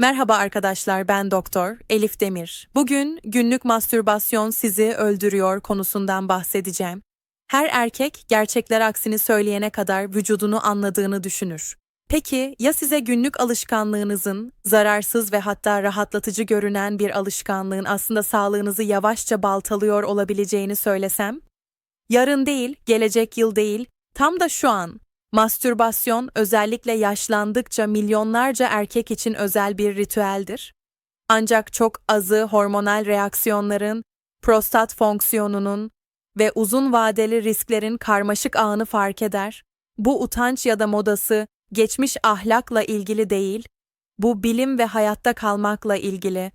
Merhaba arkadaşlar, ben Doktor Elif Demir. Bugün günlük mastürbasyon sizi öldürüyor konusundan bahsedeceğim. Her erkek gerçekler aksini söyleyene kadar vücudunu anladığını düşünür. Peki ya size günlük alışkanlığınızın, zararsız ve hatta rahatlatıcı görünen bir alışkanlığın aslında sağlığınızı yavaşça baltalıyor olabileceğini söylesem? Yarın değil, gelecek yıl değil, tam da şu an Mastürbasyon özellikle yaşlandıkça milyonlarca erkek için özel bir ritüeldir. Ancak çok azı hormonal reaksiyonların, prostat fonksiyonunun ve uzun vadeli risklerin karmaşık ağını fark eder. Bu utanç ya da modası geçmiş ahlakla ilgili değil, bu bilim ve hayatta kalmakla ilgili.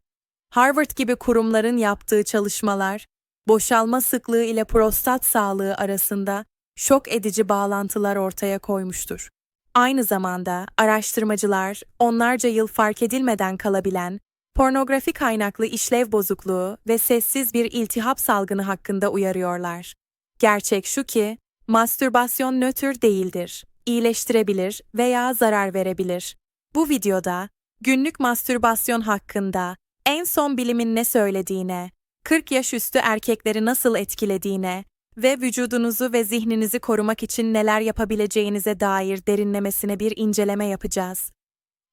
Harvard gibi kurumların yaptığı çalışmalar, boşalma sıklığı ile prostat sağlığı arasında şok edici bağlantılar ortaya koymuştur. Aynı zamanda araştırmacılar onlarca yıl fark edilmeden kalabilen pornografi kaynaklı işlev bozukluğu ve sessiz bir iltihap salgını hakkında uyarıyorlar. Gerçek şu ki, mastürbasyon nötr değildir, iyileştirebilir veya zarar verebilir. Bu videoda günlük mastürbasyon hakkında en son bilimin ne söylediğine, 40 yaş üstü erkekleri nasıl etkilediğine ve vücudunuzu ve zihninizi korumak için neler yapabileceğinize dair derinlemesine bir inceleme yapacağız.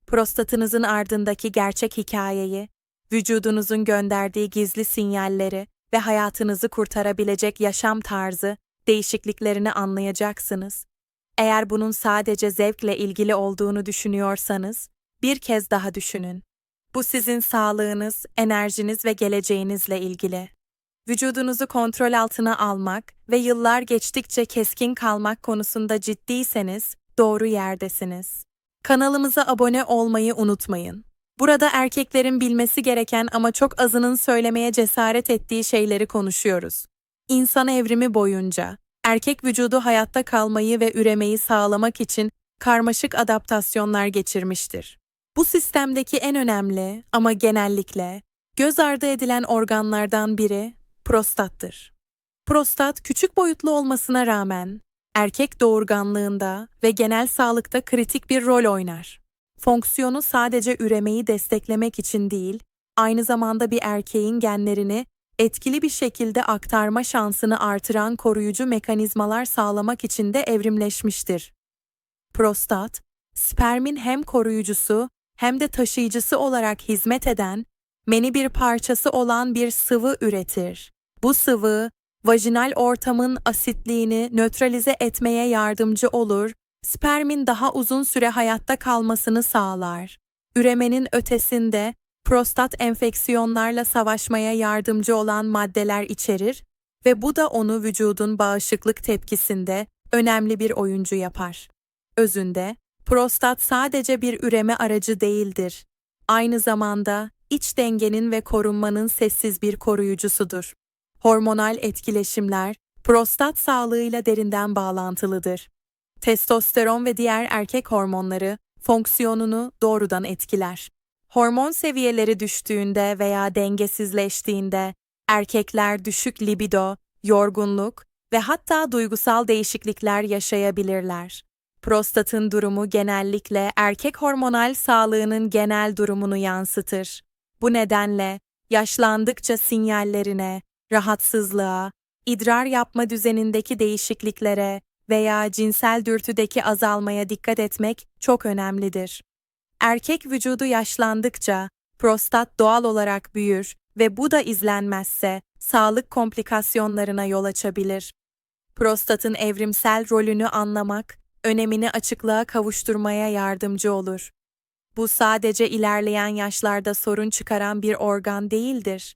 Prostatınızın ardındaki gerçek hikayeyi, vücudunuzun gönderdiği gizli sinyalleri ve hayatınızı kurtarabilecek yaşam tarzı, değişikliklerini anlayacaksınız. Eğer bunun sadece zevkle ilgili olduğunu düşünüyorsanız, bir kez daha düşünün. Bu sizin sağlığınız, enerjiniz ve geleceğinizle ilgili. Vücudunuzu kontrol altına almak ve yıllar geçtikçe keskin kalmak konusunda ciddiyseniz doğru yerdesiniz. Kanalımıza abone olmayı unutmayın. Burada erkeklerin bilmesi gereken ama çok azının söylemeye cesaret ettiği şeyleri konuşuyoruz. İnsan evrimi boyunca erkek vücudu hayatta kalmayı ve üremeyi sağlamak için karmaşık adaptasyonlar geçirmiştir. Bu sistemdeki en önemli ama genellikle göz ardı edilen organlardan biri prostattır. Prostat küçük boyutlu olmasına rağmen erkek doğurganlığında ve genel sağlıkta kritik bir rol oynar. Fonksiyonu sadece üremeyi desteklemek için değil, aynı zamanda bir erkeğin genlerini etkili bir şekilde aktarma şansını artıran koruyucu mekanizmalar sağlamak için de evrimleşmiştir. Prostat, spermin hem koruyucusu hem de taşıyıcısı olarak hizmet eden, meni bir parçası olan bir sıvı üretir. Bu sıvı, vajinal ortamın asitliğini nötralize etmeye yardımcı olur, spermin daha uzun süre hayatta kalmasını sağlar. Üremenin ötesinde prostat enfeksiyonlarla savaşmaya yardımcı olan maddeler içerir ve bu da onu vücudun bağışıklık tepkisinde önemli bir oyuncu yapar. Özünde, prostat sadece bir üreme aracı değildir. Aynı zamanda iç dengenin ve korunmanın sessiz bir koruyucusudur. Hormonal etkileşimler prostat sağlığıyla derinden bağlantılıdır. Testosteron ve diğer erkek hormonları fonksiyonunu doğrudan etkiler. Hormon seviyeleri düştüğünde veya dengesizleştiğinde erkekler düşük libido, yorgunluk ve hatta duygusal değişiklikler yaşayabilirler. Prostatın durumu genellikle erkek hormonal sağlığının genel durumunu yansıtır. Bu nedenle yaşlandıkça sinyallerine, rahatsızlığa, idrar yapma düzenindeki değişikliklere veya cinsel dürtüdeki azalmaya dikkat etmek çok önemlidir. Erkek vücudu yaşlandıkça prostat doğal olarak büyür ve bu da izlenmezse sağlık komplikasyonlarına yol açabilir. Prostatın evrimsel rolünü anlamak, önemini açıklığa kavuşturmaya yardımcı olur. Bu sadece ilerleyen yaşlarda sorun çıkaran bir organ değildir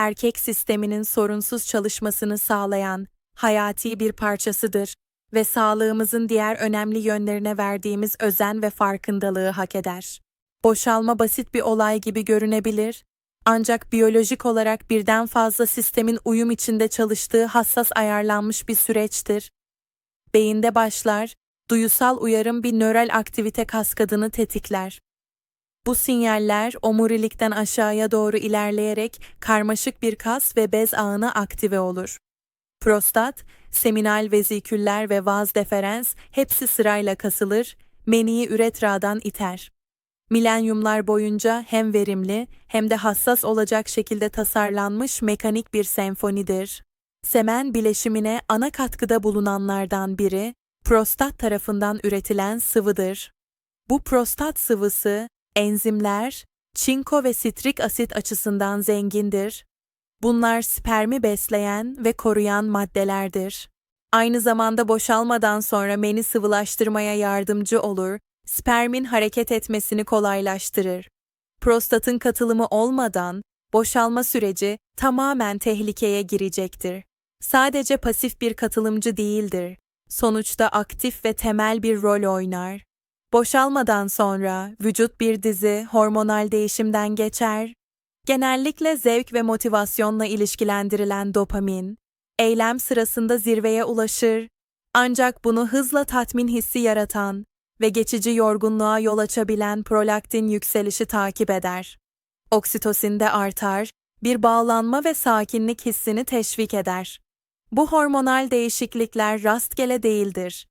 erkek sisteminin sorunsuz çalışmasını sağlayan hayati bir parçasıdır ve sağlığımızın diğer önemli yönlerine verdiğimiz özen ve farkındalığı hak eder. Boşalma basit bir olay gibi görünebilir, ancak biyolojik olarak birden fazla sistemin uyum içinde çalıştığı hassas ayarlanmış bir süreçtir. Beyinde başlar, duyusal uyarım bir nöral aktivite kaskadını tetikler. Bu sinyaller omurilikten aşağıya doğru ilerleyerek karmaşık bir kas ve bez ağına aktive olur. Prostat, seminal veziküller ve vaz deferens hepsi sırayla kasılır, meniyi üretradan iter. milenyumlar boyunca hem verimli hem de hassas olacak şekilde tasarlanmış mekanik bir senfonidir. Semen bileşimine ana katkıda bulunanlardan biri, prostat tarafından üretilen sıvıdır. Bu prostat sıvısı, enzimler, çinko ve sitrik asit açısından zengindir. Bunlar spermi besleyen ve koruyan maddelerdir. Aynı zamanda boşalmadan sonra meni sıvılaştırmaya yardımcı olur, spermin hareket etmesini kolaylaştırır. Prostatın katılımı olmadan boşalma süreci tamamen tehlikeye girecektir. Sadece pasif bir katılımcı değildir. Sonuçta aktif ve temel bir rol oynar. Boşalmadan sonra vücut bir dizi hormonal değişimden geçer. Genellikle zevk ve motivasyonla ilişkilendirilen dopamin, eylem sırasında zirveye ulaşır. Ancak bunu hızla tatmin hissi yaratan ve geçici yorgunluğa yol açabilen prolaktin yükselişi takip eder. Oksitosin de artar, bir bağlanma ve sakinlik hissini teşvik eder. Bu hormonal değişiklikler rastgele değildir.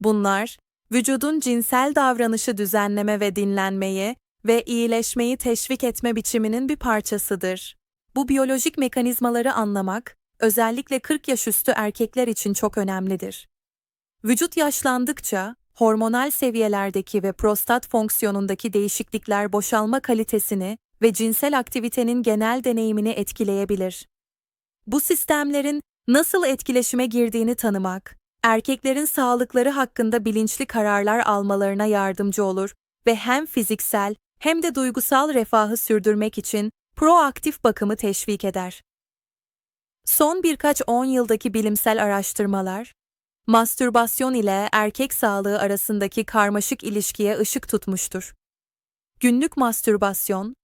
Bunlar, vücudun cinsel davranışı düzenleme ve dinlenmeyi ve iyileşmeyi teşvik etme biçiminin bir parçasıdır. Bu biyolojik mekanizmaları anlamak, özellikle 40 yaş üstü erkekler için çok önemlidir. Vücut yaşlandıkça, hormonal seviyelerdeki ve prostat fonksiyonundaki değişiklikler boşalma kalitesini ve cinsel aktivitenin genel deneyimini etkileyebilir. Bu sistemlerin nasıl etkileşime girdiğini tanımak, erkeklerin sağlıkları hakkında bilinçli kararlar almalarına yardımcı olur ve hem fiziksel hem de duygusal refahı sürdürmek için proaktif bakımı teşvik eder. Son birkaç on yıldaki bilimsel araştırmalar, mastürbasyon ile erkek sağlığı arasındaki karmaşık ilişkiye ışık tutmuştur. Günlük mastürbasyon,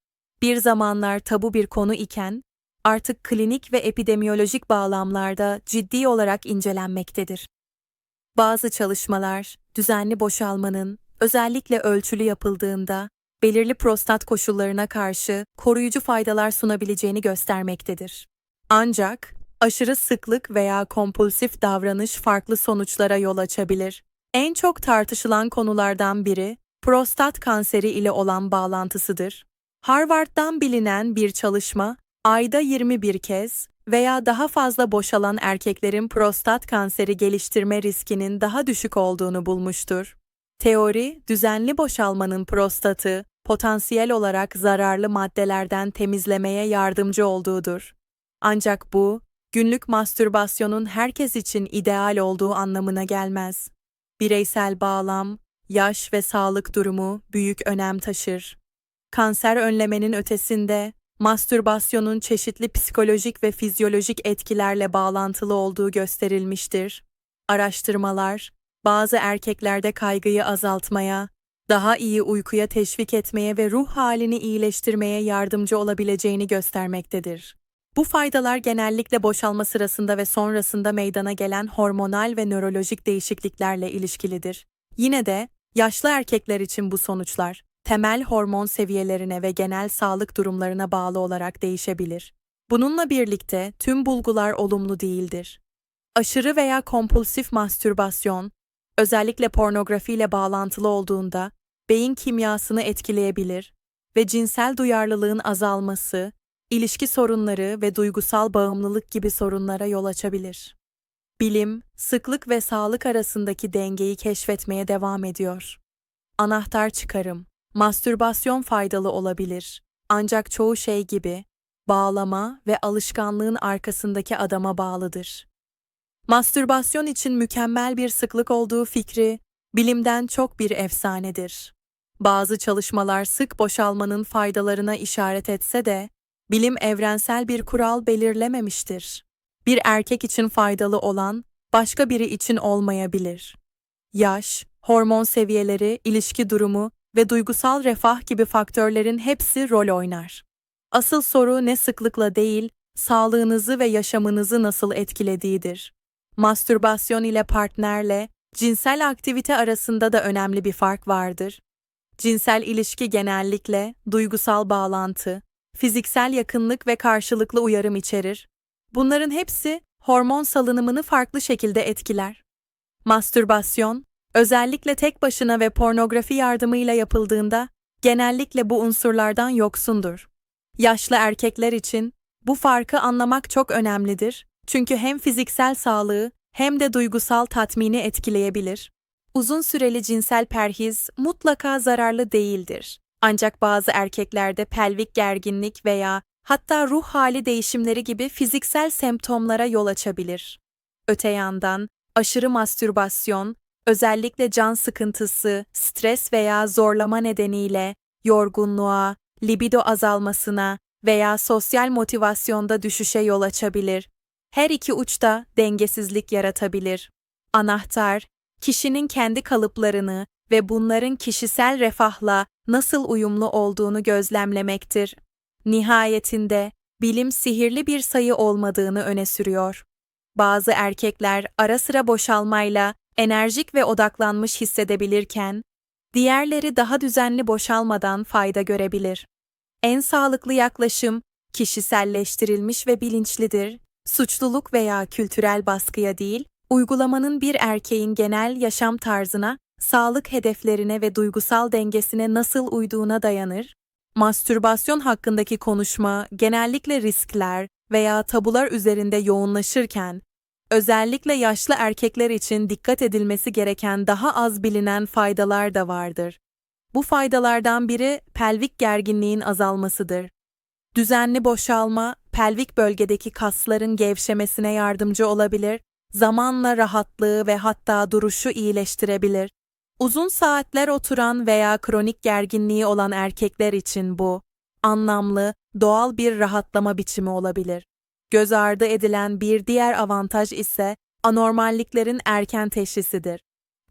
bir zamanlar tabu bir konu iken, artık klinik ve epidemiyolojik bağlamlarda ciddi olarak incelenmektedir. Bazı çalışmalar, düzenli boşalmanın, özellikle ölçülü yapıldığında, belirli prostat koşullarına karşı koruyucu faydalar sunabileceğini göstermektedir. Ancak, aşırı sıklık veya kompulsif davranış farklı sonuçlara yol açabilir. En çok tartışılan konulardan biri, prostat kanseri ile olan bağlantısıdır. Harvard'dan bilinen bir çalışma, ayda 21 kez veya daha fazla boşalan erkeklerin prostat kanseri geliştirme riskinin daha düşük olduğunu bulmuştur. Teori, düzenli boşalmanın prostatı potansiyel olarak zararlı maddelerden temizlemeye yardımcı olduğudur. Ancak bu, günlük mastürbasyonun herkes için ideal olduğu anlamına gelmez. Bireysel bağlam, yaş ve sağlık durumu büyük önem taşır. Kanser önlemenin ötesinde, mastürbasyonun çeşitli psikolojik ve fizyolojik etkilerle bağlantılı olduğu gösterilmiştir. Araştırmalar, bazı erkeklerde kaygıyı azaltmaya, daha iyi uykuya teşvik etmeye ve ruh halini iyileştirmeye yardımcı olabileceğini göstermektedir. Bu faydalar genellikle boşalma sırasında ve sonrasında meydana gelen hormonal ve nörolojik değişikliklerle ilişkilidir. Yine de yaşlı erkekler için bu sonuçlar temel hormon seviyelerine ve genel sağlık durumlarına bağlı olarak değişebilir. Bununla birlikte tüm bulgular olumlu değildir. Aşırı veya kompulsif mastürbasyon, özellikle pornografiyle bağlantılı olduğunda beyin kimyasını etkileyebilir ve cinsel duyarlılığın azalması, ilişki sorunları ve duygusal bağımlılık gibi sorunlara yol açabilir. Bilim, sıklık ve sağlık arasındaki dengeyi keşfetmeye devam ediyor. Anahtar çıkarım. Mastürbasyon faydalı olabilir. Ancak çoğu şey gibi bağlama ve alışkanlığın arkasındaki adama bağlıdır. Mastürbasyon için mükemmel bir sıklık olduğu fikri bilimden çok bir efsanedir. Bazı çalışmalar sık boşalmanın faydalarına işaret etse de bilim evrensel bir kural belirlememiştir. Bir erkek için faydalı olan başka biri için olmayabilir. Yaş, hormon seviyeleri, ilişki durumu ve duygusal refah gibi faktörlerin hepsi rol oynar. Asıl soru ne sıklıkla değil, sağlığınızı ve yaşamınızı nasıl etkilediğidir. Mastürbasyon ile partnerle cinsel aktivite arasında da önemli bir fark vardır. Cinsel ilişki genellikle duygusal bağlantı, fiziksel yakınlık ve karşılıklı uyarım içerir. Bunların hepsi hormon salınımını farklı şekilde etkiler. Mastürbasyon, özellikle tek başına ve pornografi yardımıyla yapıldığında genellikle bu unsurlardan yoksundur. Yaşlı erkekler için bu farkı anlamak çok önemlidir. Çünkü hem fiziksel sağlığı hem de duygusal tatmini etkileyebilir. Uzun süreli cinsel perhiz mutlaka zararlı değildir. Ancak bazı erkeklerde pelvik gerginlik veya hatta ruh hali değişimleri gibi fiziksel semptomlara yol açabilir. Öte yandan aşırı mastürbasyon, özellikle can sıkıntısı, stres veya zorlama nedeniyle yorgunluğa, libido azalmasına veya sosyal motivasyonda düşüşe yol açabilir. Her iki uçta dengesizlik yaratabilir. Anahtar, kişinin kendi kalıplarını ve bunların kişisel refahla nasıl uyumlu olduğunu gözlemlemektir. Nihayetinde bilim sihirli bir sayı olmadığını öne sürüyor. Bazı erkekler ara sıra boşalmayla enerjik ve odaklanmış hissedebilirken, diğerleri daha düzenli boşalmadan fayda görebilir. En sağlıklı yaklaşım kişiselleştirilmiş ve bilinçlidir. Suçluluk veya kültürel baskıya değil, uygulamanın bir erkeğin genel yaşam tarzına, sağlık hedeflerine ve duygusal dengesine nasıl uyduğuna dayanır. Mastürbasyon hakkındaki konuşma genellikle riskler veya tabular üzerinde yoğunlaşırken, özellikle yaşlı erkekler için dikkat edilmesi gereken daha az bilinen faydalar da vardır. Bu faydalardan biri pelvik gerginliğin azalmasıdır. Düzenli boşalma, pelvik bölgedeki kasların gevşemesine yardımcı olabilir, zamanla rahatlığı ve hatta duruşu iyileştirebilir. Uzun saatler oturan veya kronik gerginliği olan erkekler için bu, anlamlı, doğal bir rahatlama biçimi olabilir. Göz ardı edilen bir diğer avantaj ise anormalliklerin erken teşhisidir.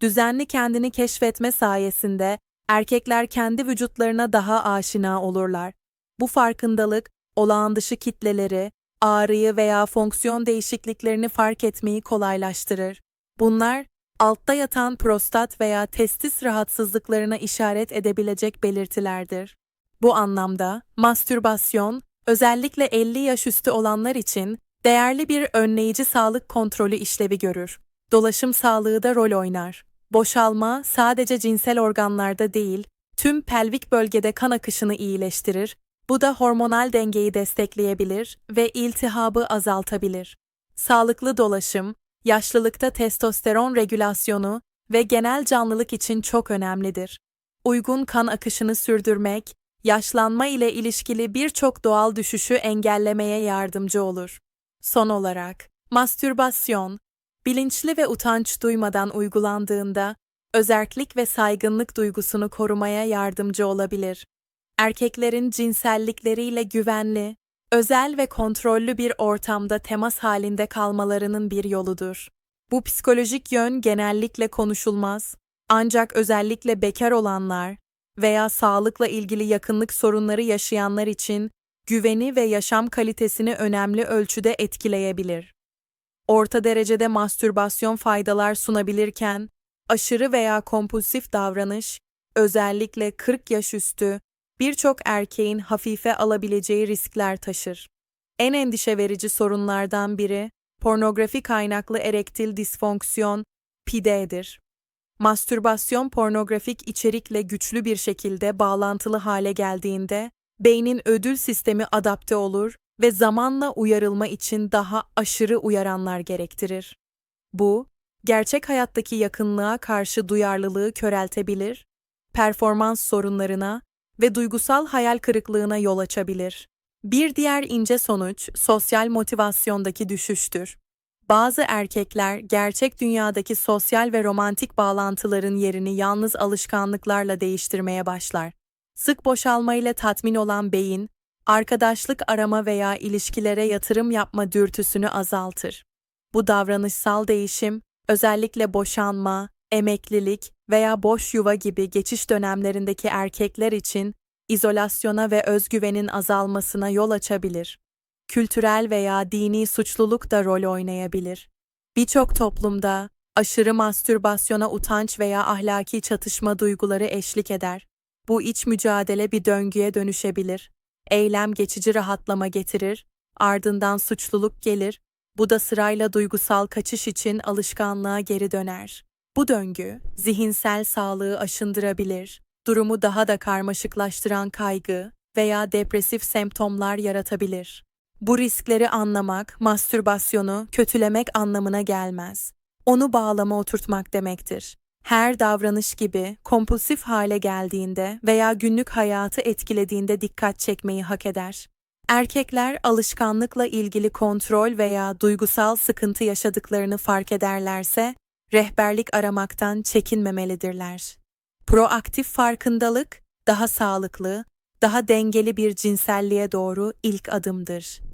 Düzenli kendini keşfetme sayesinde erkekler kendi vücutlarına daha aşina olurlar. Bu farkındalık, olağan dışı kitleleri, ağrıyı veya fonksiyon değişikliklerini fark etmeyi kolaylaştırır. Bunlar, altta yatan prostat veya testis rahatsızlıklarına işaret edebilecek belirtilerdir. Bu anlamda, mastürbasyon, özellikle 50 yaş üstü olanlar için değerli bir önleyici sağlık kontrolü işlevi görür. Dolaşım sağlığı da rol oynar. Boşalma sadece cinsel organlarda değil, tüm pelvik bölgede kan akışını iyileştirir, bu da hormonal dengeyi destekleyebilir ve iltihabı azaltabilir. Sağlıklı dolaşım, yaşlılıkta testosteron regülasyonu ve genel canlılık için çok önemlidir. Uygun kan akışını sürdürmek, yaşlanma ile ilişkili birçok doğal düşüşü engellemeye yardımcı olur. Son olarak, mastürbasyon, bilinçli ve utanç duymadan uygulandığında, özerklik ve saygınlık duygusunu korumaya yardımcı olabilir. Erkeklerin cinsellikleriyle güvenli, özel ve kontrollü bir ortamda temas halinde kalmalarının bir yoludur. Bu psikolojik yön genellikle konuşulmaz, ancak özellikle bekar olanlar veya sağlıkla ilgili yakınlık sorunları yaşayanlar için güveni ve yaşam kalitesini önemli ölçüde etkileyebilir. Orta derecede mastürbasyon faydalar sunabilirken, aşırı veya kompulsif davranış, özellikle 40 yaş üstü, birçok erkeğin hafife alabileceği riskler taşır. En endişe verici sorunlardan biri, pornografi kaynaklı erektil disfonksiyon, PID'dir. Mastürbasyon pornografik içerikle güçlü bir şekilde bağlantılı hale geldiğinde, beynin ödül sistemi adapte olur ve zamanla uyarılma için daha aşırı uyaranlar gerektirir. Bu, gerçek hayattaki yakınlığa karşı duyarlılığı köreltebilir, performans sorunlarına ve duygusal hayal kırıklığına yol açabilir. Bir diğer ince sonuç sosyal motivasyondaki düşüştür. Bazı erkekler gerçek dünyadaki sosyal ve romantik bağlantıların yerini yalnız alışkanlıklarla değiştirmeye başlar. Sık boşalmayla tatmin olan beyin, arkadaşlık arama veya ilişkilere yatırım yapma dürtüsünü azaltır. Bu davranışsal değişim, özellikle boşanma, emeklilik veya boş yuva gibi geçiş dönemlerindeki erkekler için izolasyona ve özgüvenin azalmasına yol açabilir. Kültürel veya dini suçluluk da rol oynayabilir. Birçok toplumda aşırı mastürbasyona utanç veya ahlaki çatışma duyguları eşlik eder. Bu iç mücadele bir döngüye dönüşebilir. Eylem geçici rahatlama getirir, ardından suçluluk gelir, bu da sırayla duygusal kaçış için alışkanlığa geri döner. Bu döngü, zihinsel sağlığı aşındırabilir, durumu daha da karmaşıklaştıran kaygı veya depresif semptomlar yaratabilir. Bu riskleri anlamak, mastürbasyonu kötülemek anlamına gelmez. Onu bağlama oturtmak demektir. Her davranış gibi kompulsif hale geldiğinde veya günlük hayatı etkilediğinde dikkat çekmeyi hak eder. Erkekler alışkanlıkla ilgili kontrol veya duygusal sıkıntı yaşadıklarını fark ederlerse, rehberlik aramaktan çekinmemelidirler. Proaktif farkındalık, daha sağlıklı, daha dengeli bir cinselliğe doğru ilk adımdır.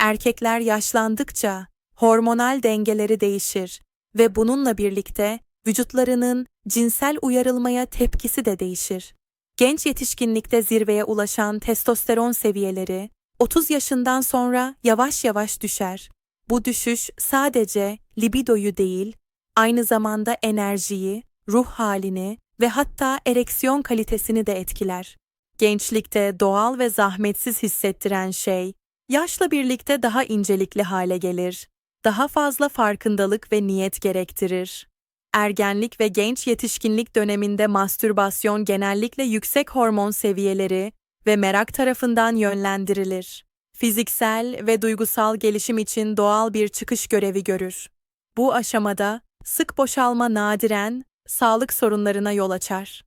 Erkekler yaşlandıkça hormonal dengeleri değişir ve bununla birlikte vücutlarının cinsel uyarılmaya tepkisi de değişir. Genç yetişkinlikte zirveye ulaşan testosteron seviyeleri 30 yaşından sonra yavaş yavaş düşer. Bu düşüş sadece libidoyu değil, aynı zamanda enerjiyi, ruh halini ve hatta ereksiyon kalitesini de etkiler. Gençlikte doğal ve zahmetsiz hissettiren şey, yaşla birlikte daha incelikli hale gelir. Daha fazla farkındalık ve niyet gerektirir. Ergenlik ve genç yetişkinlik döneminde mastürbasyon genellikle yüksek hormon seviyeleri ve merak tarafından yönlendirilir. Fiziksel ve duygusal gelişim için doğal bir çıkış görevi görür. Bu aşamada sık boşalma nadiren sağlık sorunlarına yol açar.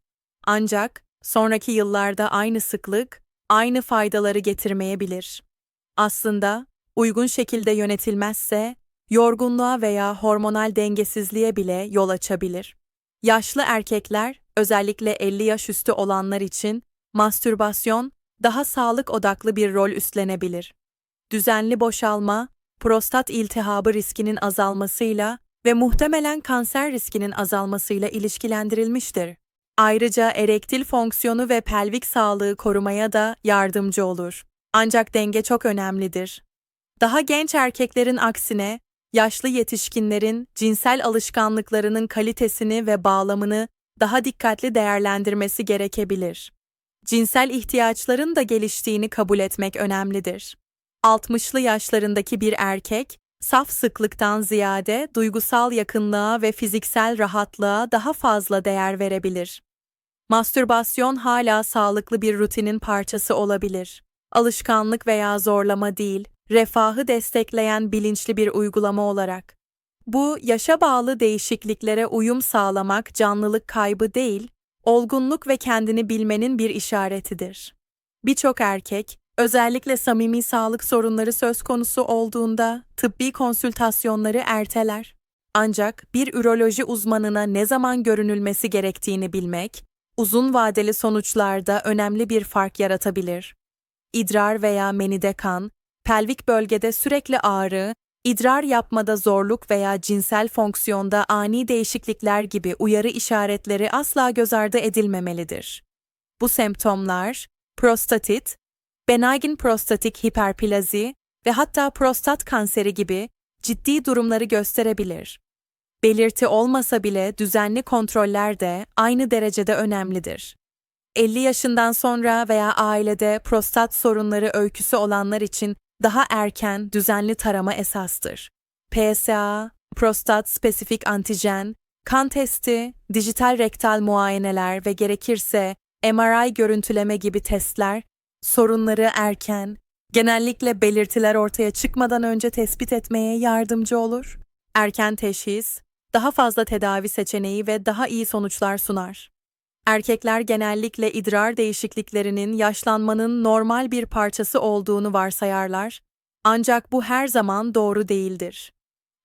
Ancak sonraki yıllarda aynı sıklık aynı faydaları getirmeyebilir. Aslında uygun şekilde yönetilmezse yorgunluğa veya hormonal dengesizliğe bile yol açabilir. Yaşlı erkekler, özellikle 50 yaş üstü olanlar için mastürbasyon daha sağlık odaklı bir rol üstlenebilir. Düzenli boşalma, prostat iltihabı riskinin azalmasıyla ve muhtemelen kanser riskinin azalmasıyla ilişkilendirilmiştir. Ayrıca erektil fonksiyonu ve pelvik sağlığı korumaya da yardımcı olur. Ancak denge çok önemlidir. Daha genç erkeklerin aksine, yaşlı yetişkinlerin cinsel alışkanlıklarının kalitesini ve bağlamını daha dikkatli değerlendirmesi gerekebilir. Cinsel ihtiyaçların da geliştiğini kabul etmek önemlidir. 60'lı yaşlarındaki bir erkek, saf sıklıktan ziyade duygusal yakınlığa ve fiziksel rahatlığa daha fazla değer verebilir. Mastürbasyon hala sağlıklı bir rutinin parçası olabilir. Alışkanlık veya zorlama değil, refahı destekleyen bilinçli bir uygulama olarak. Bu, yaşa bağlı değişikliklere uyum sağlamak canlılık kaybı değil, olgunluk ve kendini bilmenin bir işaretidir. Birçok erkek, özellikle samimi sağlık sorunları söz konusu olduğunda tıbbi konsültasyonları erteler. Ancak bir üroloji uzmanına ne zaman görünülmesi gerektiğini bilmek, uzun vadeli sonuçlarda önemli bir fark yaratabilir. İdrar veya menide kan, pelvik bölgede sürekli ağrı, idrar yapmada zorluk veya cinsel fonksiyonda ani değişiklikler gibi uyarı işaretleri asla göz ardı edilmemelidir. Bu semptomlar, prostatit, benign prostatik hiperplazi ve hatta prostat kanseri gibi ciddi durumları gösterebilir. Belirti olmasa bile düzenli kontroller de aynı derecede önemlidir. 50 yaşından sonra veya ailede prostat sorunları öyküsü olanlar için daha erken düzenli tarama esastır. PSA, prostat spesifik antijen, kan testi, dijital rektal muayeneler ve gerekirse MRI görüntüleme gibi testler sorunları erken, genellikle belirtiler ortaya çıkmadan önce tespit etmeye yardımcı olur. Erken teşhis, daha fazla tedavi seçeneği ve daha iyi sonuçlar sunar. Erkekler genellikle idrar değişikliklerinin yaşlanmanın normal bir parçası olduğunu varsayarlar, ancak bu her zaman doğru değildir.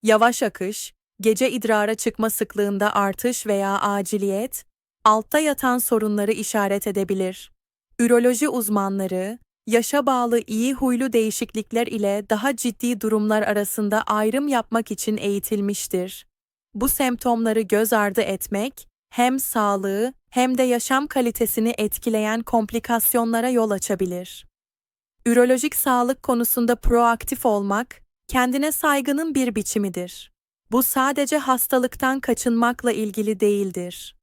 Yavaş akış, gece idrara çıkma sıklığında artış veya aciliyet, altta yatan sorunları işaret edebilir. Üroloji uzmanları, yaşa bağlı iyi huylu değişiklikler ile daha ciddi durumlar arasında ayrım yapmak için eğitilmiştir. Bu semptomları göz ardı etmek, hem sağlığı hem de yaşam kalitesini etkileyen komplikasyonlara yol açabilir. Ürolojik sağlık konusunda proaktif olmak, kendine saygının bir biçimidir. Bu sadece hastalıktan kaçınmakla ilgili değildir.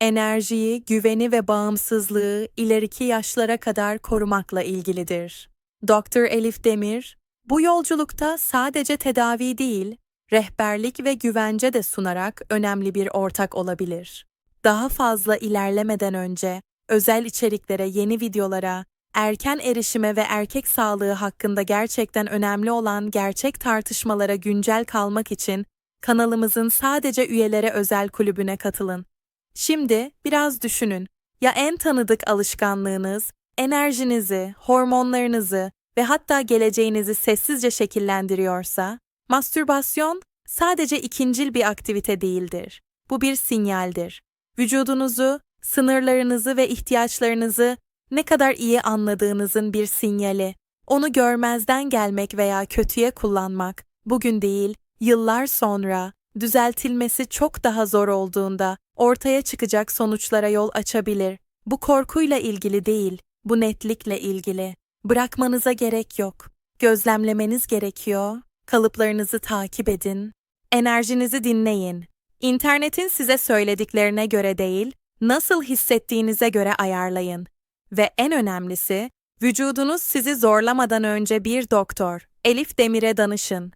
Enerjiyi, güveni ve bağımsızlığı ileriki yaşlara kadar korumakla ilgilidir. Dr. Elif Demir, bu yolculukta sadece tedavi değil, rehberlik ve güvence de sunarak önemli bir ortak olabilir. Daha fazla ilerlemeden önce özel içeriklere, yeni videolara, erken erişime ve erkek sağlığı hakkında gerçekten önemli olan gerçek tartışmalara güncel kalmak için kanalımızın sadece üyelere özel kulübüne katılın. Şimdi biraz düşünün. Ya en tanıdık alışkanlığınız, enerjinizi, hormonlarınızı ve hatta geleceğinizi sessizce şekillendiriyorsa, mastürbasyon sadece ikincil bir aktivite değildir. Bu bir sinyaldir. Vücudunuzu, sınırlarınızı ve ihtiyaçlarınızı ne kadar iyi anladığınızın bir sinyali. Onu görmezden gelmek veya kötüye kullanmak, bugün değil, yıllar sonra, düzeltilmesi çok daha zor olduğunda ortaya çıkacak sonuçlara yol açabilir. Bu korkuyla ilgili değil, bu netlikle ilgili. Bırakmanıza gerek yok. Gözlemlemeniz gerekiyor. Kalıplarınızı takip edin. Enerjinizi dinleyin. İnternetin size söylediklerine göre değil, nasıl hissettiğinize göre ayarlayın. Ve en önemlisi, vücudunuz sizi zorlamadan önce bir doktor, Elif Demir'e danışın.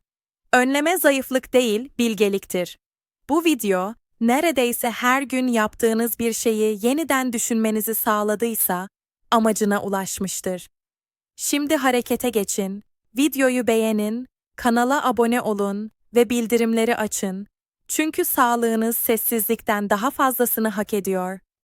Önleme zayıflık değil, bilgeliktir. Bu video, neredeyse her gün yaptığınız bir şeyi yeniden düşünmenizi sağladıysa, amacına ulaşmıştır. Şimdi harekete geçin, videoyu beğenin, kanala abone olun ve bildirimleri açın. Çünkü sağlığınız sessizlikten daha fazlasını hak ediyor.